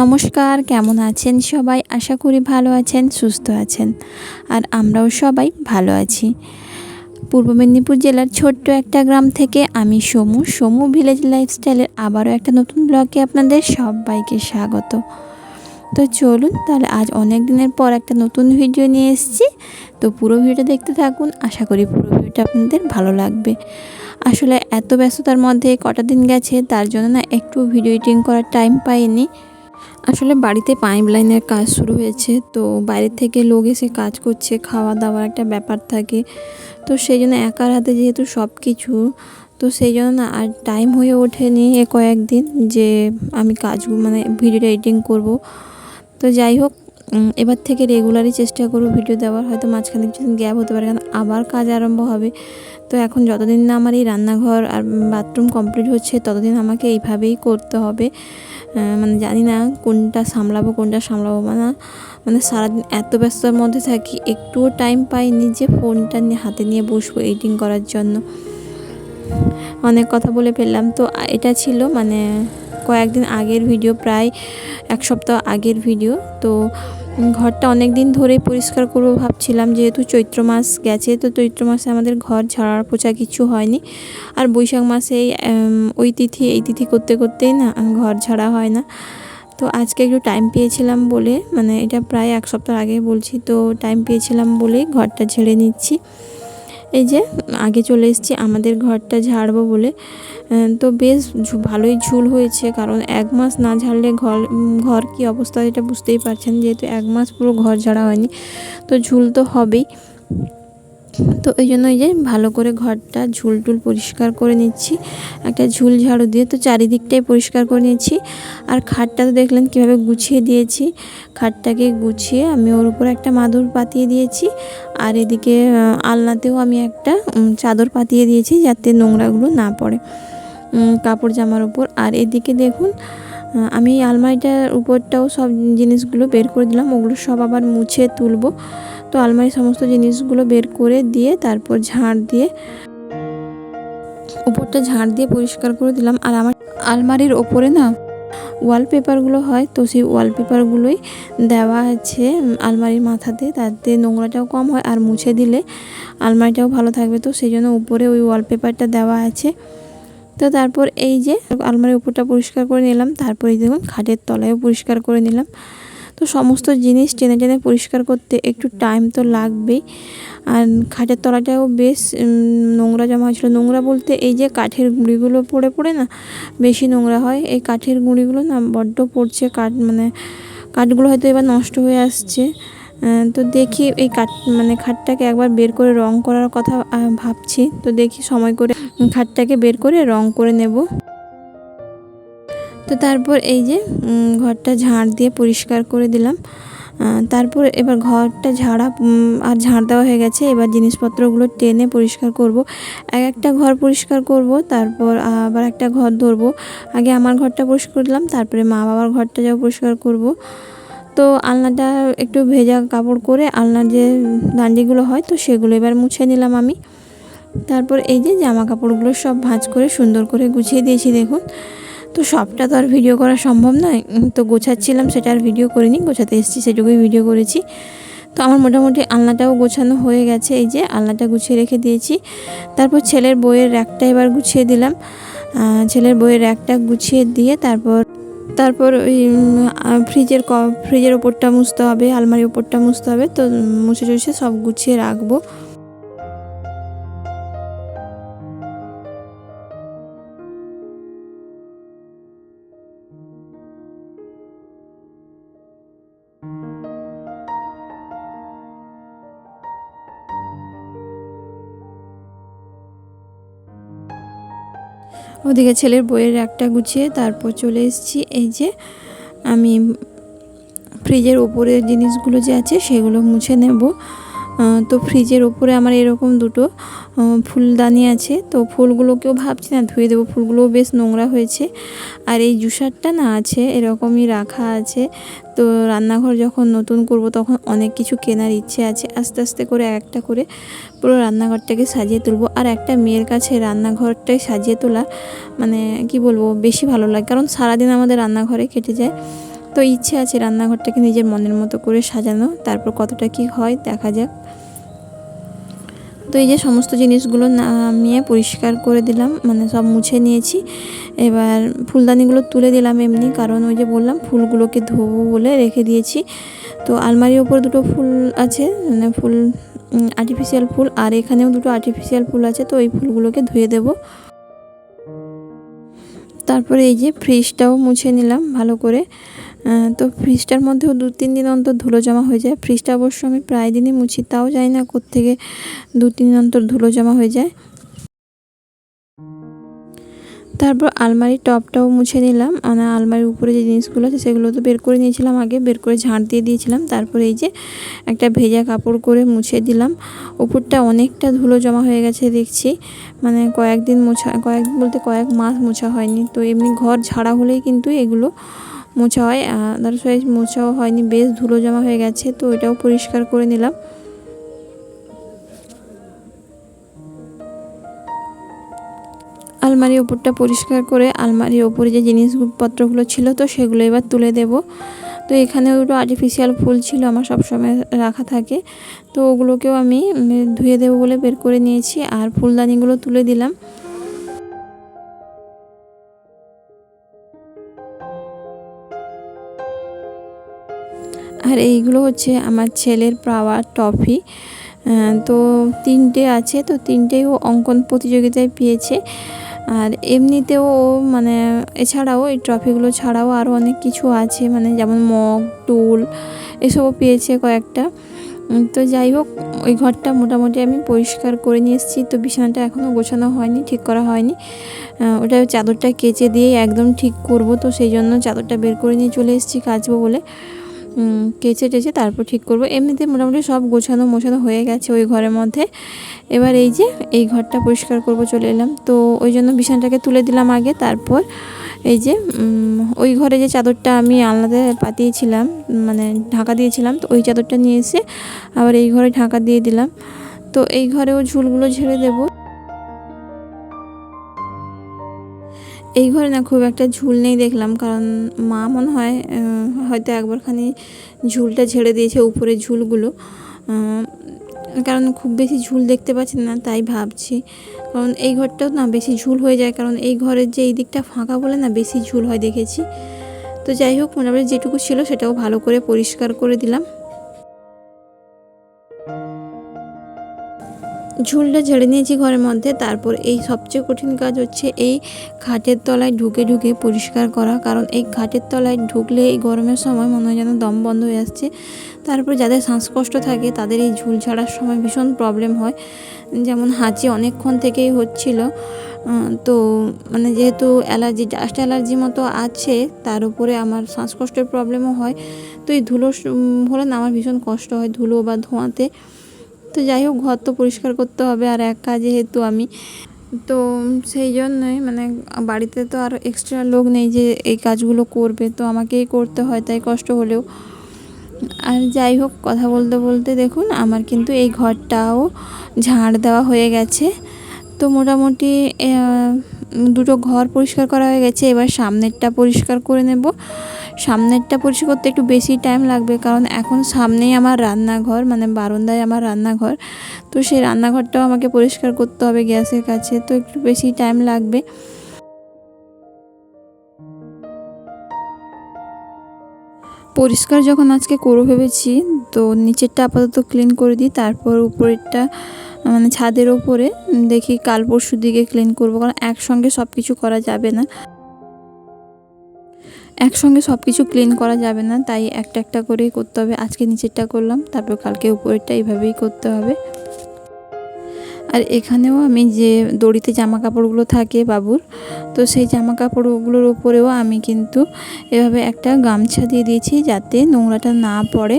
নমস্কার, কেমন আছেন সবাই? আশা করি ভালো আছেন, সুস্থ আছেন, আর আমরাও সবাই ভালো আছি। পূর্ব মেদিনীপুর জেলার ছোট্ট একটা গ্রাম থেকে আমি সমু সমু ভিলেজ লাইফস্টাইলের আবারও একটা নতুন ব্লগে আপনাদের সবাইকে স্বাগত। তো চলুন, তাহলে আজ অনেক দিনের পর একটা নতুন ভিডিও নিয়ে এসেছি। তো পুরো ভিডিওটা দেখতে থাকুন, আশা করি পুরো ভিডিওটা আপনাদের ভালো লাগবে। আসলে এত ব্যস্ততার মধ্যে কটা দিন গেছে, তার জন্য না একটু ভিডিও এডিটিং করার টাইম পাইনি। আসলে বাড়িতে পাইপ লাইনের কাজ শুরু হয়েছে, তো বাইরে থেকে লোক এসে কাজ করছে খাওয়া দাওয়ার একটা ব্যাপার থাকে। তো সেই জন্য একার হাতে যেহেতু সব কিছু তো সেই জন্য আর টাইম হয়ে ওঠেনি এ কয়েকদিন যে আমি কাজ মানে ভিডিও এডিটিং করব। তো যাই হোক এবার থেকে রেগুলারই চেষ্টা করব ভিডিও দেওয়ার। হয়তো মাঝখানে কিছুদিন গ্যাপ হতে পারে, কারণ আবার কাজ আরম্ভ হবে। তো এখন যতদিন না আমার এই রান্নাঘর আর বাথরুম কমপ্লিট হচ্ছে, ততদিন আমাকে এইভাবেই করতে হবে। মানে জানি না কোনটা সামলাবো কোনটা সামলাবো না। মানে সারাদিন এত ব্যস্ততার মধ্যে থাকি, একটুও টাইম পাইনি যে ফোনটা নিয়ে, হাতে নিয়ে বসবো এডিটিং করার জন্য। অনেক কথা বলে ফেললাম। তো এটা ছিল মানে কয়েকদিন আগের ভিডিও প্রায় এক সপ্তাহ আগের ভিডিও তো ঘরটা অনেক দিন ধরেই পরিষ্কার করব ভাবছিলাম, যেহেতু চৈত্র মাস গেছে, তো চৈত্র মাসে আমাদের ঘর ঝাড়ার পোছা কিছু হয়নি। আর বৈশাখ মাসে ওই তিথি, এই তিথি করতে করতেই না, ঘর ঝাড়া হয় না। তো আজকে একটু টাইম পেয়েছিলাম বলে মানে এটা প্রায় এক সপ্তাহ আগে বলছি, তো টাইম পেয়েছিলাম বলে ঘরটা ছেড়ে নিচ্ছি। এই যে, আগে চলে এসেছি, আমাদের ঘরটা ঝাড়বো বলে। তো বেশ ভালোই ঝুল হয়েছে, কারণ এক মাস না ঝাড়লে ঘর ঘর কী অবস্থা এটা বুঝতেই পারছেন, যেহেতু এক মাস পুরো ঘর ঝাড়া হয়নি। তো ঝুল তো হবেই। তো এই জন্য এই যে ভালো করে ঘরটা ঝুল টুল পরিষ্কার করে নিচ্ছি। একটা ঝুল ঝাড়ু দিয়ে তো চারিদিকটাই পরিষ্কার করে নিচ্ছি আর খাটটা তো দেখলেন কীভাবে গুছিয়ে দিয়েছি। খাটটাকে গুছিয়ে আমি ওর উপর একটা মাদুর পাতিয়ে দিয়েছি। আর এদিকে আলনাতেও আমি একটা চাদর পাতিয়ে দিয়েছি যাতে নোংরাগুলো না পড়ে কাপড় জামার উপর। আর এদিকে দেখুন আমি আলমারিটার উপরটাও সব জিনিসগুলো বের করে দিলাম। ওগুলো সব আবার মুছে তুলবো। তো আলমারির সমস্ত জিনিসগুলো বের করে দিয়ে তারপর ঝাড় দিয়ে উপরটা ঝাড় দিয়ে পরিষ্কার করে দিলাম। আর আমার আলমারির ওপরে না ওয়ালপেপারগুলো হয়, তো সেই ওয়ালপেপারগুলোই দেওয়া আছে আলমারির মাথাতে। তাতে নোংরাটাও কম হয় আর মুছে দিলে আলমারিটাও ভালো থাকবে। তো সেই জন্য উপরে ওই ওয়ালপেপারটা দেওয়া আছে। তো তারপর এই যে আলমারির উপরটা পরিষ্কার করে নিলাম। তারপর এই দেখুন, খাটের তলায়ও পরিষ্কার করে নিলাম। তো সমস্ত জিনিস টেনে টেনে পরিষ্কার করতে একটু টাইম তো লাগবেই। আর খাটের তলাটাও বেশ নোংরা জমা হয়েছিলো। নোংরা বলতে এই যে কাঠের গুঁড়িগুলো পড়ে পড়ে না, বেশি নোংরা হয়। এই কাঠের গুঁড়িগুলো না বড্ড পড়ছে, কাঠ মানে কাঠগুলো হয়তো এবার নষ্ট হয়ে আসছে। তো দেখি এই কাঠ মানে খাটটাকে একবার বের করে রং করার কথা ভাবছি। তো দেখি সময় করে খাটটাকে বের করে রং করে নেব। তো তারপর এই যে ঘরটা ঝাড় দিয়ে পরিষ্কার করে দিলাম। তারপর এবার ঘরটা ঝাড়া আর ঝাড় দেওয়া হয়ে গেছে। এবার জিনিসপত্রগুলো টেনে পরিষ্কার করব। এক একটা ঘর পরিষ্কার করব, তারপর আবার একটা ঘর ধরবো। আগে আমার ঘরটা পরিষ্কার করলাম তারপরে মা বাবার ঘরটা যাও পরিষ্কার করব। তো আলনাটা একটু ভেজা কাপড় করে আলনার যে দান্ডিগুলো হয়, তো সেগুলো এবার মুছে নিলাম আমি। তারপর এই যে জামা কাপড়গুলো সব ভাঁজ করে সুন্দর করে গুছিয়ে দিয়েছি, দেখুন। তো সবটা তো আর ভিডিও করা সম্ভব নয়। তো গোছাচ্ছিলাম, সেটা আর ভিডিও করিনি, গোছাতে এসেছি, সেটুকুই ভিডিও করেছি। তো আমার মোটামুটি আলনাটাও গোছানো হয়ে গেছে, এই যে আলনাটা গুছিয়ে রেখে দিয়েছি। তারপর ছেলের বইয়ের র্যাকটা এবার গুছিয়ে দিলাম। ছেলের বইয়ের র্যাকটা গুছিয়ে দিয়ে তারপর তারপর ওই ফ্রিজের ক ফ্রিজের ওপরটা মুছতে হবে, আলমারির ওপরটা মুছতে হবে। তো মুছে টুছে সব গুছিয়ে রাখব। ওদিকে ছেলের বইয়ের একটা গুছিয়ে তারপর চলে এসেছি। এই যে আমি ফ্রিজের ওপরের জিনিসগুলো যে আছে সেগুলো মুছে নেব। তো ফ্রিজের ওপরে আমার এরকম দুটো ফুলদানি আছে। তো ফুলগুলোকেও ভাবছি না, ধুয়ে দেবো। ফুলগুলোও বেশ নোংরা হয়েছে। আর এই জুসারটা না আছে, এরকমই রাখা আছে। তো রান্নাঘর যখন নতুন করব, তখন অনেক কিছু কেনার ইচ্ছে আছে। আস্তে আস্তে করে একটা করে পুরো রান্নাঘরটাকে সাজিয়ে তুলবো। আর একটা মেয়ের কাছে রান্নাঘরটাই সাজিয়ে তোলা মানে কি বলব, বেশি ভালো লাগে। কারণ সারাদিন আমাদের রান্নাঘরে কেটে যায়। তো ইচ্ছে আছে রান্নাঘরটাকে নিজের মনের মতো করে সাজানো। তারপর কতটা কি হয় দেখা যাক। তো এই যে সমস্ত জিনিসগুলো নামিয়ে পরিষ্কার করে দিলাম মানে সব মুছে নিয়েছি। এবার ফুলদানিগুলো তুলে দিলাম এমনি, কারণ ওই যে বললাম ফুলগুলোকে ধোবো বলে রেখে দিয়েছি। তো আলমারির ওপর দুটো ফুল আছে মানে ফুল আর্টিফিশিয়াল ফুল, আর এখানেও দুটো আর্টিফিশিয়াল ফুল আছে, তো এই ফুলগুলোকে ধুয়ে দেব। তারপরে এই যে ফ্রিজটাও মুছে নিলাম ভালো করে। তো ফ্রিজটার মধ্যেও দু তিন দিন অন্তর ধুলো জমা হয়ে যায়। ফ্রিজটা অবশ্য আমি প্রায় দিনই মুছি, তাও জানি না কোত্থেকে দু তিন দিন অন্তর ধুলো জমা হয়ে যায়। তারপর আলমারির টপটাও মুছে নিলাম। মানে আলমারির উপরে যে জিনিসগুলো আছে সেগুলো তো বের করে নিয়েছিলাম আগে, বের করে ঝাঁট দিয়ে দিয়েছিলাম। তারপরে এই যে একটা ভেজা কাপড় করে মুছে দিলাম। উপরটা অনেকটা ধুলো জমা হয়ে গেছে দেখছি। মানে কয়েকদিন মোছা কয়েকদিন বলতে কয়েক মাস মোছা হয়নি। তো এমনি ঘর ঝাড়া হলেই কিন্তু এগুলো মোছা হয় আদারওয়াইজ মোছাও হয়নি, বেশ ধুলো জমা হয়ে গেছে, তো এটাও পরিষ্কার করে নিলাম। আলমারির ওপরটা পরিষ্কার করে, আলমারির ওপরে যে জিনিসপত্রগুলো ছিল, তো সেগুলো এবার তুলে দেব। তো এখানে দুটো আর্টিফিশিয়াল ফুল ছিল, আমার সবসময় রাখা থাকে। তো ওগুলোকেও আমি ধুয়ে দেবো বলে বের করে নিয়েছি, আর ফুলদানিগুলো তুলে দিলাম। আর এইগুলো হচ্ছে আমার ছেলের পাওয়ার টফি। তো তিনটে আছে, তো তিনটেও অঙ্কন প্রতিযোগিতায় পেয়েছে। আর এমনিতেও মানে এছাড়াও এই ট্রফিগুলো ছাড়াও আরও অনেক কিছু আছে মানে যেমন মগ, টুল এসবও পেয়েছে কয়েকটা। তো যাই হোক, ওই ঘরটা মোটামুটি আমি পরিষ্কার করে নিয়ে এসেছি, তো বিছানাটা এখনও গোছানো হয়নি, ঠিক করা হয়নি। ওটা চাদরটা কেচে দিয়ে একদম ঠিক করব, তো সেই জন্য চাদরটা বের করে নিয়ে চলে এসেছি কাচবো বলে। কেচে টেচে তারপর ঠিক করব। এমনিতে মোটামুটি সব গোছানো মোছানো হয়ে গেছে ওই ঘরের মধ্যে। এবার এই যে, এই ঘরটা পরিষ্কার করব, চলে এলাম। তো ওই জন্য বিছানাটাকে তুলে দিলাম আগে, তারপর এই যে ওই ঘরে যে চাদরটা আমি আলাদা পাতিয়েছিলাম মানে ঢাকা দিয়েছিলাম, তো ওই চাদরটা নিয়ে এসে আবার এই ঘরে ঢাকা দিয়ে দিলাম। তো এই ঘরেও ঝুলগুলো ঝেড়ে দেবো। এই ঘরে না খুব একটা ঝুল নেই দেখলাম, কারণ মা মনে হয় হয়তো একবারখানি ঝুলটা ঝেড়ে দিয়েছে উপরে ঝুলগুলো। কারণ খুব বেশি ঝুল দেখতে পাচ্ছি না, তাই ভাবছি। কারণ এই ঘরটাও না বেশি ঝুল হয়ে যায়, কারণ এই ঘরের যে এই দিকটা ফাঁকা বলে না বেশি ঝুল হয় দেখেছি। তো যাই হোক, মোটামুটি যেটুকু ছিল সেটাও ভালো করে পরিষ্কার করে দিলাম। ঝুলটা ঝেড়ে নিয়েছি ঘরের মধ্যে। তারপর এই সবচেয়ে কঠিন কাজ হচ্ছে এই খাটের তলায় ঢুকে ঢুকে পরিষ্কার করা। কারণ এই খাটের তলায় ঢুকলে এই গরমের সময় মনে হয় যেন দম বন্ধ হয়ে আসছে। তারপর যাদের শ্বাসকষ্ট থাকে, তাদের এই ঝুল ছাড়ার সময় ভীষণ প্রবলেম হয়। যেমন হাঁচি অনেকক্ষণ থেকেই হচ্ছিল। তো মানে যেহেতু অ্যালার্জি ডাস্ট অ্যালার্জি মতো আছে, তার উপরে আমার শ্বাসকষ্টের প্রবলেমও হয়। তো এই ধুলো হলে না আমার ভীষণ কষ্ট হয় ধুলো বা ধোঁয়াতে। তো যাই হোক, ঘর তো পরিষ্কার করতে হবে আর একা যেহেতু আমি। তো সেই জন্যই মানে বাড়িতে তো আর এক্সট্রা লোক নেই যে এই কাজগুলো করবে, তো আমাকেই করতে হয়, তাই কষ্ট হলেও। আর যাই হোক, কথা বলতে বলতে দেখুন, আমার কিন্তু এই ঘরটাও ঝাড় দেওয়া হয়ে গেছে। তো মোটামুটি দুটো ঘর পরিষ্কার করা হয়ে গেছে, এবার সামনেরটা পরিষ্কার করে নেব। সামনেরটা পরিষ্কার করতে একটু বেশি টাইম লাগবে, কারণ এখন সামনেই আমার রান্নাঘর মানে বারান্দায় আমার রান্নাঘর। তো সেই রান্নাঘরটাও আমাকে পরিষ্কার করতে হবে গ্যাসের কাছে, তো একটু বেশি টাইম লাগবে। পরিষ্কার যখন আজকে করব ভেবেছি, তো নিচেরটা আপাতত ক্লিন করে দিই, তারপর উপরেরটা মানে ছাদের ওপরে, দেখি কাল পরশু দিকে ক্লিন করব, কারণ একসঙ্গে সব কিছু করা যাবে না। একসঙ্গে সব কিছু ক্লিন করা যাবে না, তাই একটা একটা করেই করতে হবে। আজকে নিচেরটা করলাম, তারপর কালকে উপরেরটা এইভাবেই করতে হবে। আর এখানেও আমি যে দড়িতে জামা কাপড়গুলো থাকে বাবুর, তো সেই জামা কাপড়গুলোর উপরেও আমি কিন্তু এভাবে একটা গামছা দিয়ে দিয়েছি যাতে নোংরাটা না পড়ে।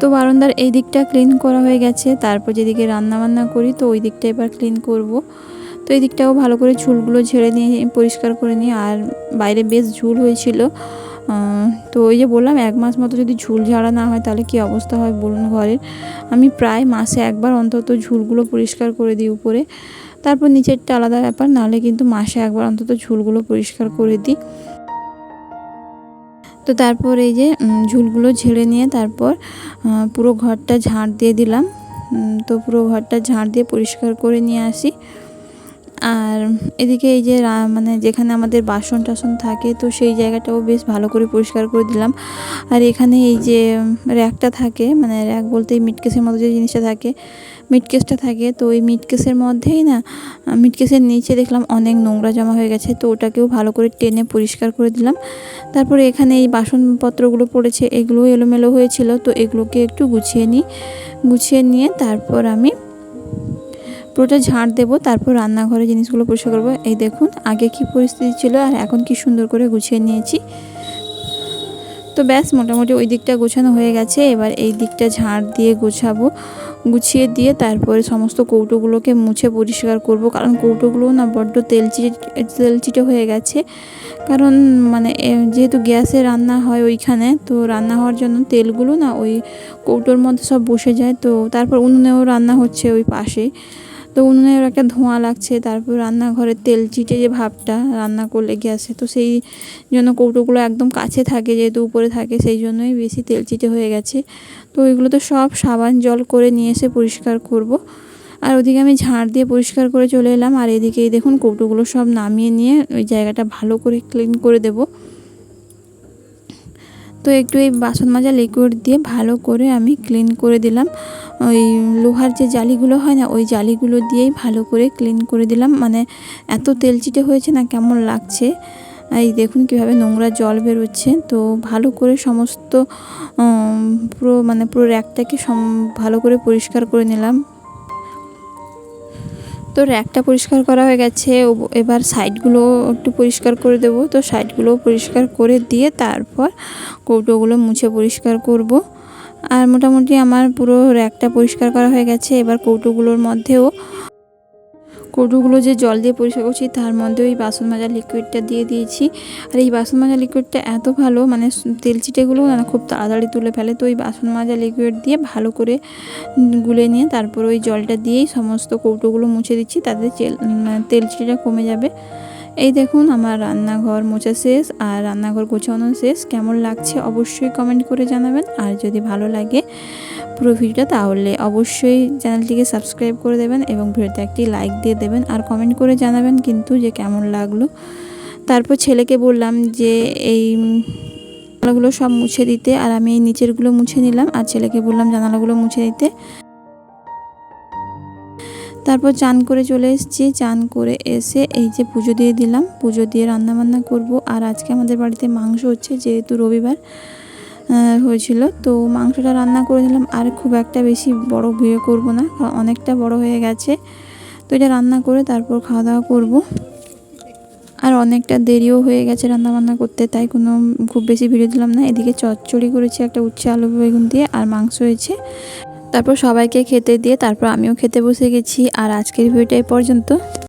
তো বারান্দার এই দিকটা ক্লিন করা হয়ে গেছে, তারপর যেদিকে রান্না বান্না করি, তো ওই দিকটা এবার ক্লিন করব। তো এই দিকটাও ভালো করে ঝুলগুলো ঝেড়ে নিয়ে, পরিষ্কার করে নিই আর বাইরে বেশ ঝুল হয়েছিল। তো ওই যে বললাম, এক মাস মতো যদি ঝুল ঝাড়া না হয় তাহলে কি অবস্থা হয় বলুন ঘরের? আমি প্রায় মাসে একবার অন্তত ঝুলগুলো পরিষ্কার করে দিই উপরে। তারপর নিচেরটা আলাদা ব্যাপার, নাহলে কিন্তু মাসে একবার অন্তত ঝুলগুলো পরিষ্কার করে দিই। তো তারপর এই যে ঝুলগুলো ঝেড়ে নিয়ে তারপর পুরো ঘরটা ঝাড় দিয়ে দিলাম। তো পুরো ঘরটা ঝাড় দিয়ে পরিষ্কার করে নিয়ে আসি। আর এদিকে এই যে মানে যেখানে আমাদের বাসন টাসন থাকে, তো সেই জায়গাটাও বেশ ভালো করে পরিষ্কার করে দিলাম। আর এখানে এই যে র্যাকটা থাকে মানে র্যাক বলতে এই মিটকেসের মতো যে জিনিসটা থাকে মিটকেসটা থাকে, তো ওই মিটকেসের মধ্যেই না মিটকেসের নিচে দেখলাম অনেক নোংরা জমা হয়ে গেছে, তো ওটাকেও ভালো করে টেনে পরিষ্কার করে দিলাম। তারপরে এখানে এই বাসনপত্রগুলো পড়েছে এগুলো এলোমেলো হয়েছিল, তো এগুলোকে একটু গুছিয়ে নিই। গুছিয়ে নিয়ে তারপর আমি পুরোটা ঝাড় দেবো, তারপর রান্নাঘরে জিনিসগুলো পরিষ্কার করব। এই দেখুন, আগে কি পরিস্থিতি ছিল আর এখন কি সুন্দর করে গুছিয়ে নিয়েছি। তো ব্যাস, মোটামুটি ওই দিকটা গোছানো হয়ে গেছে। এবার এই দিকটা ঝাড় দিয়ে গোছাবো। গুছিয়ে দিয়ে তারপরে সমস্ত কৌটোগুলোকে মুছে পরিষ্কার করব। কারণ কৌটোগুলো না বড্ড তেলচিটে তেলচিটে হয়ে গেছে। কারণ মানে যেহেতু গ্যাসে রান্না হয় ওইখানে, তো রান্না হওয়ার জন্য তেলগুলো না ওই কৌটোর মধ্যে সব বসে যায়। তো তারপর উনুনেও রান্না হচ্ছে ওই পাশেই তো উনুনের একটা ধোঁয়া লাগছে, তারপর রান্নাঘরের তেল চিটে যে ভাবটা রান্না করলে গ্যাসে। তো সেই জন্য কৌটোগুলো একদম কাছে থাকে, যেহেতু উপরে থাকে, সেই জন্যই বেশি তেল চিটে হয়ে গেছে। তো ওইগুলো তো সব সাবান, জল করে নিয়ে এসে পরিষ্কার করব। আর ওদিকে আমি ঝাড় দিয়ে পরিষ্কার করে চলে এলাম, আর এদিকে দেখুন কৌটোগুলো সব নামিয়ে নিয়ে ওই জায়গাটা ভালো করে ক্লিন করে দেব। তো একটু এই বাসন মাজা লিকুইড দিয়ে ভালো করে আমি ক্লিন করে দিলাম। ওই লোহার যে জালিগুলো হয় না, ওই জালিগুলো দিয়েই ভালো করে ক্লিন করে দিলাম। মানে এত তেলচিটে হয়েছে না, কেমন লাগছে? এই দেখুন কীভাবে নোংরা জল বেরোচ্ছে। তো ভালো করে সমস্ত পুরো মানে পুরো র্যাকটাকে ভালো করে পরিষ্কার করে নিলাম। তো র্যাকটা পরিষ্কার করা হয়ে গেছে। এবার সাইডগুলো একটু পরিষ্কার করে দেবো। তো সাইডগুলো পরিষ্কার করে দিয়ে তারপর কৌটোগুলো মুছে পরিষ্কার করব। আর মোটামুটি আমার পুরো র্যাকটা পরিষ্কার করা হয়ে গেছে। এবার কৌটোগুলোর মধ্যেও কৌটোগুলো যে জল দিয়ে পরিষ্কার করছি, তার মধ্যে ওই বাসন মাজার লিকুইডটা দিয়ে দিয়েছি। আর এই বাসন মাজা লিকুইডটা এত ভালো মানে তেল চিটেগুলো না খুব তাড়াতাড়ি তুলে ফেলে। তো ওই বাসন মাজা লিকুইড দিয়ে ভালো করে গুলে নিয়ে তারপর ওই জলটা দিয়েই সমস্ত কৌটোগুলো মুছে দিচ্ছি। তাতে তেল চিটেটা কমে যাবে। এই দেখুন আমার রান্নাঘর মোছা শেষ আর রান্নাঘর গোছানো শেষ। কেমন লাগছে অবশ্যই কমেন্ট করে জানাবেন। আর যদি ভালো লাগে পুরো ভিডিওটা, তাহলে অবশ্যই চ্যানেলটিকে সাবস্ক্রাইব করে দেবেন এবং ভিডিওতে একটি লাইক দিয়ে দেবেন আর কমেন্ট করে জানাবেন কিন্তু যে কেমন লাগল। তারপর ছেলেকে বললাম যে এই জানালাগুলো সব মুছে দিতে আর আমি এই নিচেরগুলো মুছে নিলাম। আর ছেলেকে বললাম জানালাগুলো মুছে দিতে। তারপর চান করে চলে এসেছি। চান করে এসে এই যে পুজো দিয়ে দিলাম। পুজো দিয়ে রান্না বান্না করব। আর আজকে আমাদের বাড়িতে মাংস হচ্ছে, যেহেতু রবিবার হয়েছিল। তো মাংসটা রান্না করে দিলাম। আর খুব একটা বেশি বড় ভিডিও করব না অনেকটা বড় হয়ে গেছে। তো এটা রান্না করে তারপর খাওয়া দাওয়া করব। আর অনেকটা দেরিও হয়ে গেছে রান্না বান্না করতে, তাই কোনো খুব বেশি ভিডিও দিলাম না। এদিকে চচ্চড়ি করেছি, একটা উচ্ছে আলু বেগুন দিয়ে, আর মাংস হয়েছে। তারপর সবাইকে খেতে দিয়ে তারপর আমিও খেতে বসে গেছি। আর আজকের ভিডিওটা এই পর্যন্ত।